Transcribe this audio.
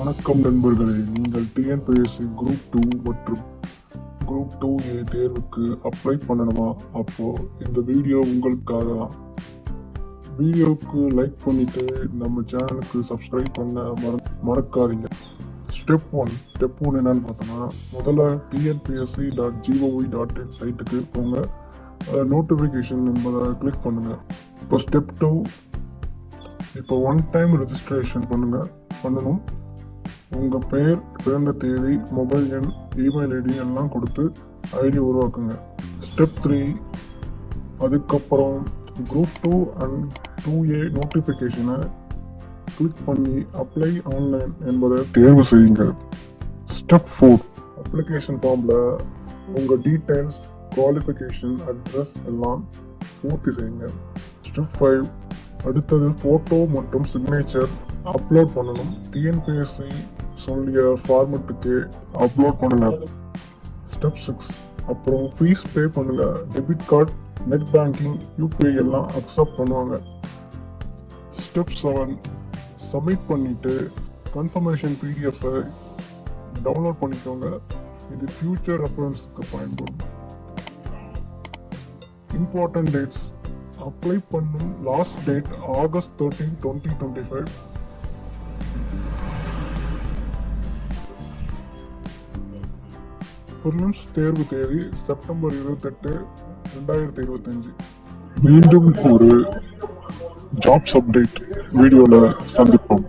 வணக்கம் நண்பர்களே. நீங்கள் டிஎன்பிஎஸ்சி குரூப் டூ மற்றும் குரூப் டூ ஏ தேர்வுக்கு அப்ளை பண்ணணுமா? அப்போது இந்த வீடியோ உங்களுக்காக தான். வீடியோவுக்கு லைக் பண்ணிவிட்டு நம்ம சேனலுக்கு சப்ஸ்கிரைப் பண்ண மற மறக்காதீங்க. ஸ்டெப் ஒன் ஸ்டெப் ஒன் என்னன்னு பார்த்தோன்னா முதல்ல TNPSC dot G O V dot in சைட்டுக்கு போங்க. நோட்டிஃபிகேஷன் என்பதை கிளிக் பண்ணுங்கள் இப்போ ஸ்டெப் டூ இப்போ ஒன் டைம் ரெஜிஸ்ட்ரேஷன் பண்ணுங்கள் பண்ணணும். உங்கள் பெயர் பிறந்த தேதி மொபைல் எண் இமெயில் ஐடி எல்லாம் கொடுத்து ஐடி உருவாக்குங்க. ஸ்டெப் த்ரீ அதுக்கப்புறம் group two and two A நோட்டிஃபிகேஷனை கிளிக் பண்ணி அப்ளை ஆன்லைன் என்பதை தேர்வு செய்யுங்க. ஸ்டெப் ஃபோர் அப்ளிகேஷன் ஃபார்மில் உங்கள் டீட்டெயில்ஸ் குவாலிஃபிகேஷன் அட்ரஸ் எல்லாம் பூர்த்தி செய்யுங்க. ஸ்டெப் ஃபைவ் அடுத்தது ஃபோட்டோ மற்றும் சிக்னேச்சர் அப்லோட் பண்ணணும். டிஎன்பிஎஸ்சி சொல்லிய ஃபார்மெட்டுக்கு அப்லோட் பண்ணல. ஸ்டெப் சிக்ஸ் அப்புறம் ஃபீஸ் பே பண்ணுங்க debit card net banking UPI எல்லாம் அக்செப்ட் பண்ணுவாங்க. ஸ்டெப் செவன் சப்மிட் பண்ணிவிட்டு கன்ஃபர்மேஷன் பிடிஎஃப்பை டவுன்லோட் பண்ணிக்கோங்க. இது ஃபியூச்சர் ரெஃபரன்ஸுக்கு பயன்படும். இம்பார்ட்டன்ட் டேட்ஸ் அப்ளை பண்ணும் last date August thirteen twenty twenty five prelims தேர்வு தேதி செப்டம்பர் இருபத்தெட்டு ரெண்டாயிரத்தி இருபத்தஞ்சு. மீண்டும் ஒரு ஜாப்ஸ் அப்டேட் வீடியோவில் சந்திப்போம்.